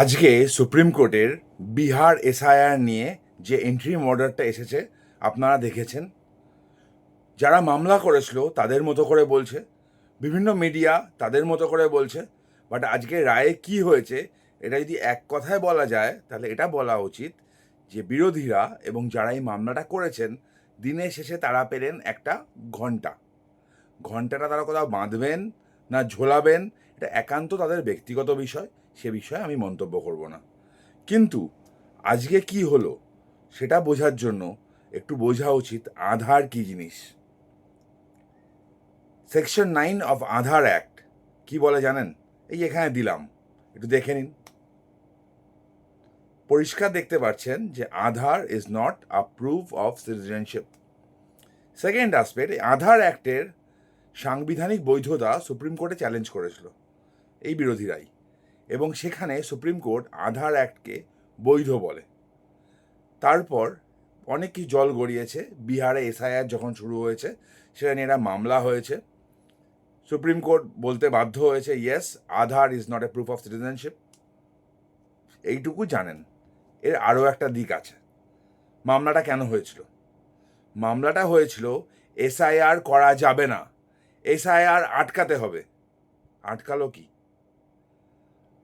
আজকে সুপ্রিম কোর্টের বিহার এসআইআর নিয়ে যে এন্ট্রি অর্ডারটা এসেছে, আপনারা দেখেছেন। যারা মামলা করেছিল, তাদের মতো করে বলছে। বিভিন্ন মিডিয়া তাদের মতো করে বলছে। বাট আজকে রায়ে কি হয়েছে, এটা যদি এক কথায় বলা যায়, তাহলে এটা বলা উচিত যে বিরোধীরা এবং যারা এই মামলাটা করেছেন, দিনের শেষে তারা পেলেন একটা ঘণ্টা। ঘন্টাটা তারা কোথাও বাঁধবেন না ঝোলাবেন, এটা একান্ত তাদের ব্যক্তিগত বিষয়। সে বিষয়ে আমি মন্তব্য করব না। কিন্তু আজকে কি হলো সেটা বোঝার জন্য একটু বোঝা উচিত আধার কি জিনিস। Section nine of Aadhaar act কি বলে জানেন? এই এখানে দিলাম, একটু দেখে নিন। পরিষ্কার দেখতে পাচ্ছেন যে Aadhaar is not a proof of citizenship second aspect Aadhaar অ্যাক্টের সাংবিধানিক বৈধতা সুপ্রিম কোর্টে চ্যালেঞ্জ করেছিল, এই বিরোধীরাই। এবং সেখানে সুপ্রিম কোর্ট আধার অ্যাক্টকে বৈধ বলে। তারপর অনেক কিছু জল গড়িয়েছে। বিহারে এসআইআর যখন শুরু হয়েছে সেটা নিয়ে মামলা হয়েছে। সুপ্রিম কোর্ট বলতে বাধ্য হয়েছে yes Aadhaar is not a proof of citizenship এইটুকু জানেন। এর আরও একটা দিক আছে। মামলাটা কেন হয়েছিল? মামলাটা হয়েছিল, এসআইআর করা যাবে না। এসআইআর আটকাতে হবে। আটকালো কি?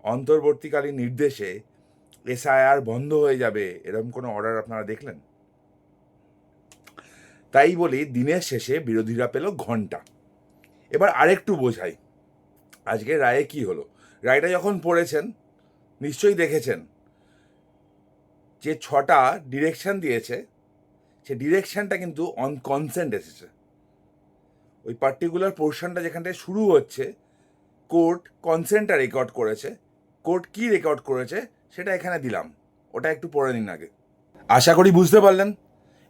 অন্তর্বর্তীকালীন নির্দেশে এসআইআর বন্ধ হয়ে যাবে, এরকম কোনো অর্ডার আপনারা দেখলেন? তাই বলি, দিনের শেষে বিরোধীরা পেল ঘণ্টা। এবার আরেকটু বোঝাই, আজকে রায়ে কি হলো? রায়টা যখন পড়েছেন, নিশ্চয়ই দেখেছেন, যে ছটা ডিরেকশন দিয়েছে, সে ডিরেকশনটা কিন্তু অন কনসেন্ট এসেছে। ওই পার্টিকুলার পোর্শনটা যেখানটায় শুরু হচ্ছে কোর্ট কনসেন্টটা রেকর্ড করেছে কোর্ট কি রেকর্ড করেছে সেটা এখানে দিলাম। ওটা একটু পড়ে নিন আগে। আশা করি বুঝতে পারলেন।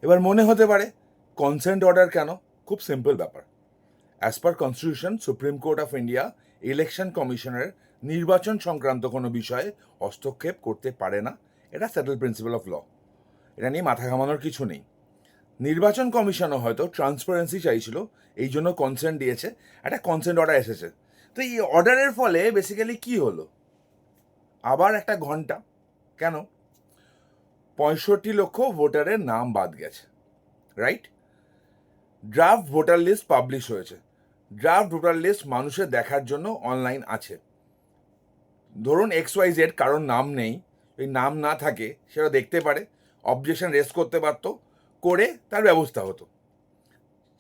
এবার মনে হতে পারে কনসেন্ট অর্ডার কেন? খুব সিম্পল ব্যাপার। As per constitution supreme court of India election কমিশনের নির্বাচন সংক্রান্ত কোনো বিষয়ে হস্তক্ষেপ করতে পারে না। এটা সেটেল প্রিন্সিপাল অফ ল এটা নিয়ে মাথা ঘামানোর কিছু নেই। নির্বাচন কমিশনও হয়তো ট্রান্সপারেন্সি চাইছিল, এই জন্য কনসেন্ট দিয়েছে। একটা কনসেন্ট অর্ডার এসেছে। তো এই অর্ডারের ফলে বেসিক্যালি কি হলো? আবার একটা ঘণ্টা। কেন? পঁয়ষট্টি লক্ষ ভোটারের নাম বাদ গেছে right draft voter list publish হয়েছে। ড্রাফট ভোটার লিস্ট মানুষের দেখার জন্য অনলাইন আছে। ধরুন এক্স ওয়াই জেড কারোর নাম নেই ওই নাম না থাকে, সেটা দেখতে পারে অবজেকশন রেস করতে পারতো, করে তার ব্যবস্থা হতো।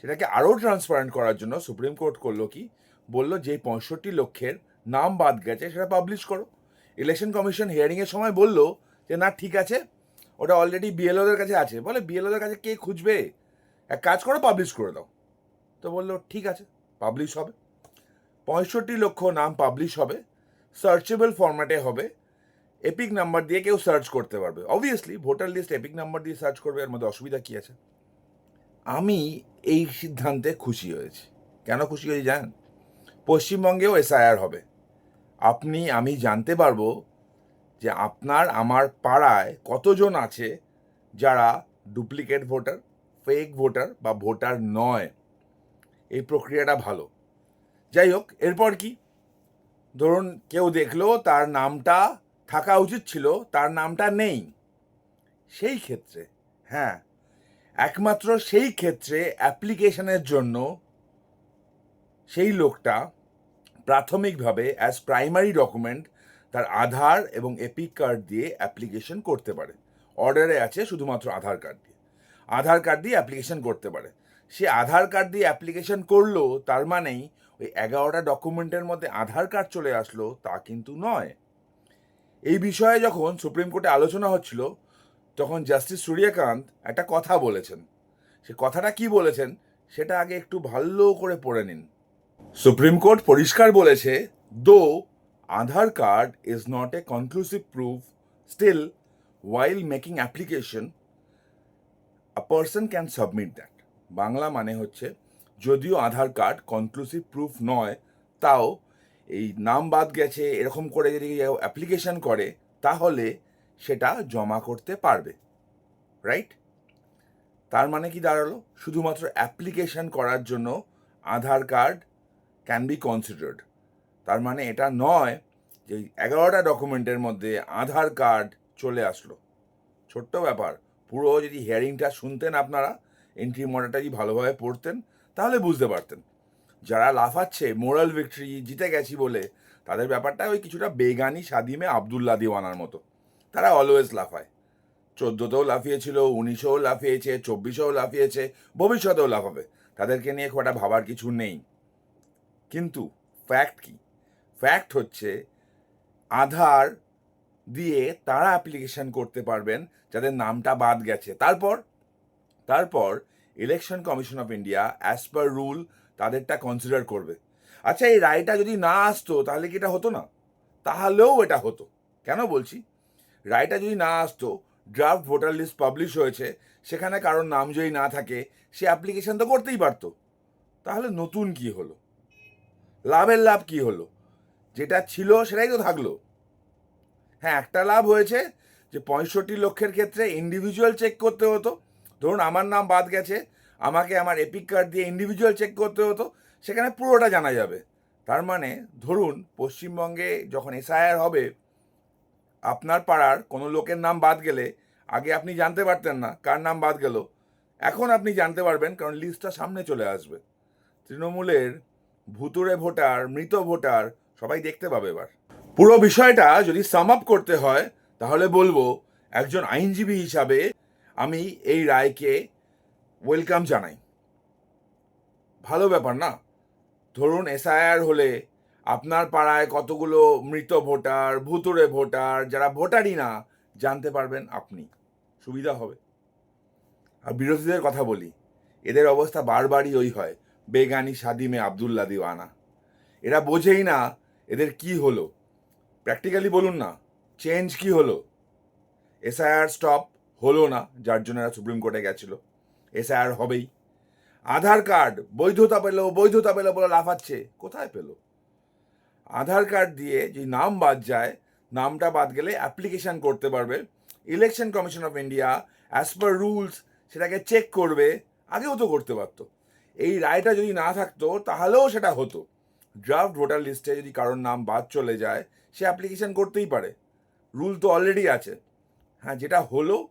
সেটাকে আরও ট্রান্সপারেন্ট করার জন্য সুপ্রিম কোর্ট করল কি? বলল যে পঁয়ষট্টি লক্ষের নাম বাদ গেছে, সেটা পাবলিশ করো। ইলেকশন কমিশন হিয়ারিংয়ের সময় বলল যে, না, ঠিক আছে, ওটা অলরেডি বিএলওদের কাছে আছে। বলে বিএলওদের কাছে কে খুঁজবে? এক কাজ করো পাবলিশ করে দাও। তো বলল, ঠিক আছে পাবলিশ হবে। পঁয়ষট্টি লক্ষ নাম পাবলিশ হবে সার্চেবল ফরম্যাটে হবে। এপিক নাম্বার দিয়ে কেউ সার্চ করতে পারবে। Obviously voter list EPIC number দিয়ে সার্চ করবে, এর মধ্যে অসুবিধা কী আছে? আমি এই সিদ্ধান্তে খুশি হয়েছি। কেন খুশি হয়েছি জানেন? পশ্চিমবঙ্গেও এসআইআর হবে। আপনি, আমি জানতে পারব যে আপনার, আমার পাড়ায় কতজন আছে যারা ডুপ্লিকেট ভোটার ফেক ভোটার বা ভোটার নয়? এই প্রক্রিয়াটা ভালো। যাই হোক, এরপর কি? ধরুন কেউ দেখল, তার নামটা থাকা উচিত ছিল, তার নামটা নেই। সেই ক্ষেত্রে হ্যাঁ একমাত্র সেই ক্ষেত্রে অ্যাপ্লিকেশনের জন্য সেই লোকটা প্রাথমিকভাবে অ্যাজ প্রাইমারি ডকুমেন্ট তার আধার এবং এপিক কার্ড দিয়ে অ্যাপ্লিকেশন করতে পারে। অর্ডারে আছে শুধুমাত্র আধার কার্ড দিয়ে। আধার কার্ড দিয়ে অ্যাপ্লিকেশন করতে পারে। সে আধার কার্ড দিয়ে অ্যাপ্লিকেশন করল, তার মানেই ওই এগারোটা ডকুমেন্টের মধ্যে আধার কার্ড চলে আসলো, তা কিন্তু নয়। এই বিষয়ে যখন সুপ্রিম কোর্টে আলোচনা হচ্ছিল, তখন জাস্টিস সূর্যকান্ত একটা কথা বলেছেন। সে কথাটা কি বলেছেন, সেটা আগে একটু ভালো করে পড়ে নিন। সুপ্রিম কোর্ট পরিষ্কার বলেছে though Aadhaar card is not a conclusive proof still while making application a person can submit that Bangla মানে হচ্ছে, যদিও আধার কার্ড কনক্লুসিভ প্রুফ নয়, তাও এই নাম বাদ গেছে, এরকম করে যদি অ্যাপ্লিকেশন করে, তাহলে সেটা জমা করতে পারবে। রাইট তার মানে কি দাঁড়াল? শুধুমাত্র অ্যাপ্লিকেশন করার জন্য Aadhaar card can be considered তার মানে এটা নয় যে এগারোটা ডকুমেন্টের মধ্যে আধার কার্ড চলে আসলো। ছোট্ট ব্যাপার, পুরো যদি হিয়ারিংটা শুনতেন আপনারা এন্ট্রি মডারটা যদি ভালোভাবে পড়তেন, তাহলে বুঝতে পারতেন। যারা লাফাচ্ছে মোরাল ভিক্টরি জিতে গেছি বলে, তাদের ব্যাপারটা ওই কিছুটা বেগানি সাদিমে আবদুল্লা দিওয়ানার মতো। তারা অলওয়েজ লাফায়। চোদ্দোতেও লাফিয়েছিল, উনিশেও লাফিয়েছে, চব্বিশেও লাফিয়েছে, ভবিষ্যতেও লাফাবে। তাদেরকে নিয়ে একটা ভাবার কিছু নেই। কিন্তু ফ্যাক্ট কি? ফ্যাক্ট হচ্ছে আধার দিয়ে তারা অ্যাপ্লিকেশন করতে পারবেন যাদের নামটা বাদ গেছে। তারপর তারপর election commission of India as per rule তাদেরটা কনসিডার করবে। আচ্ছা এই রায়টা যদি না আসতো তাহলে কি এটা হতো না? তাহলেও এটা হতো। কেন বলছি? রায়টা যদি না আসতো ড্রাফট ভোটার লিস্ট পাবলিশ হয়েছে, সেখানে কারোর নাম যদি না থাকে, সে অ্যাপ্লিকেশন তো করতেই পারতো। তাহলে নতুন কি হলো? লাভের লাভ কি হলো? যেটা ছিল সেটাই তো থাকল। হ্যাঁ একটা লাভ হয়েছে যে পঁয়ষট্টি লক্ষের ক্ষেত্রে ইন্ডিভিজুয়াল চেক করতে হতো। ধরুন আমার নাম বাদ গেছে, আমাকে আমার এপিক কার্ড দিয়ে ইন্ডিভিজুয়াল চেক করতে হতো, সেখানে পুরোটা জানা যাবে। তার মানে ধরুন পশ্চিমবঙ্গে যখন এসআইআর হবে, আপনার পাড়ার কোনো লোকের নাম বাদ গেলে, আগে আপনি জানতে পারতেন না কার নাম বাদ গেল। এখন আপনি জানতে পারবেন কারণ লিস্টটা সামনে চলে আসবে। তৃণমূলের ভুতুরে ভোটার, মৃত ভোটার, সবাই দেখতে পাবে এবার। পুরো বিষয়টা যদি সাম আপ করতে হয়, তাহলে বলব একজন আইনজীবী হিসাবে আমি এই রায়কে ওয়েলকাম জানাই। ভালো ব্যাপার না? ধরুন এসআইআর হলে আপনার পাড়ায় কতগুলো মৃত ভোটার ভুতুরে ভোটার, যারা ভোটারই না, জানতে পারবেন আপনি। সুবিধা হবে। আর বিরোধীদের কথা বলি, এদের অবস্থা বারবারই ওই হয়। বেগানি সাদিমে আবদুল্লা দিওয়ানা। এরা বোঝেই না এদের কি হলো। প্র্যাকটিক্যালি বলুন না চেঞ্জ কি হলো? এসআইআর স্টপ হলো না, যার জন্য এরা সুপ্রিম কোর্টে গেছিল। এসআইআর হবেই। আধার কার্ড বৈধতা পেল বৈধতা পেল বলে লাফাচ্ছে। কোথায় পেল? আধার কার্ড দিয়ে যে নাম বাদ যায়, নামটা বাদ গেলে অ্যাপ্লিকেশন করতে পারবে। Election commission of India as per rules সেটাকে চেক করবে। আগেও তো করতে পারতো। এই রায়টা যদি না থাকতো, তাহলেও সেটা হতো। ড্রাফট ভোটার লিস্টে যদি কারোর নাম বাদ চলে যায়, সে অ্যাপ্লিকেশন করতেই পারে। রুল তো অলরেডি আছে। হ্যাঁ যেটা হলো,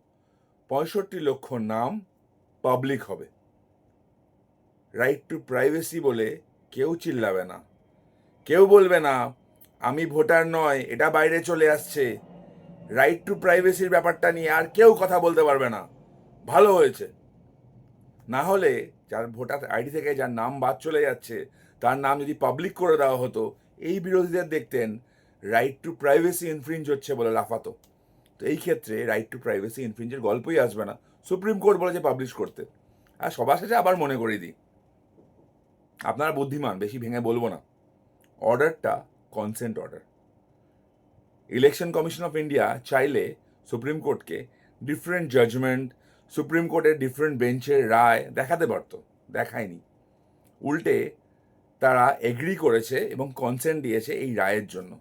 পঁয়ষট্টি লক্ষ নাম পাবলিক হবে। রাইট টু প্রাইভেসি বলে কেউ চিল্লাবে না। কেউ বলবে না, আমি ভোটার নয়, এটা বাইরে চলে আসছে। রাইট টু প্রাইভেসির ব্যাপারটা নিয়ে আর কেউ কথা বলতে পারবে না। ভালো হয়েছে। না হলে যার ভোটার আইডি থেকে যার নাম বাদ চলে যাচ্ছে, তার নাম যদি পাবলিক করে দেওয়া হতো, এই বিরোধীদের দেখতেন রাইট টু প্রাইভেসি ইনফ্রিঞ্জ হচ্ছে বলে লাফাতো। তো এই ক্ষেত্রে রাইট টু প্রাইভেসি ইনফ্রিঞ্জের গল্পই আসবে না। সুপ্রিম কোর্ট বলেছে পাবলিশ করতে। আর সবার শেষে আবার মনে করিয়ে দিই। আপনারা বুদ্ধিমান, বেশি ভেঙে বলব না। অর্ডারটা consent order election commission of India চাইলে সুপ্রিম কোর্টকে ডিফারেন্ট জাজমেন্ট সুপ্রিম কোর্টের ডিফারেন্ট বেঞ্চের রায় দেখাতে পারতো, দেখায়নি। উল্টে তারা এগ্রি করেছে এবং কনসেন্ট দিয়েছে এই রায়ের জন্য।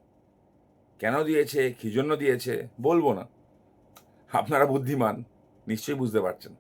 কেন দিয়েছে, কী জন্য দিয়েছে, বলব না। আপনারা বুদ্ধিমান, নিশ্চয়ই বুঝতে পারছেন।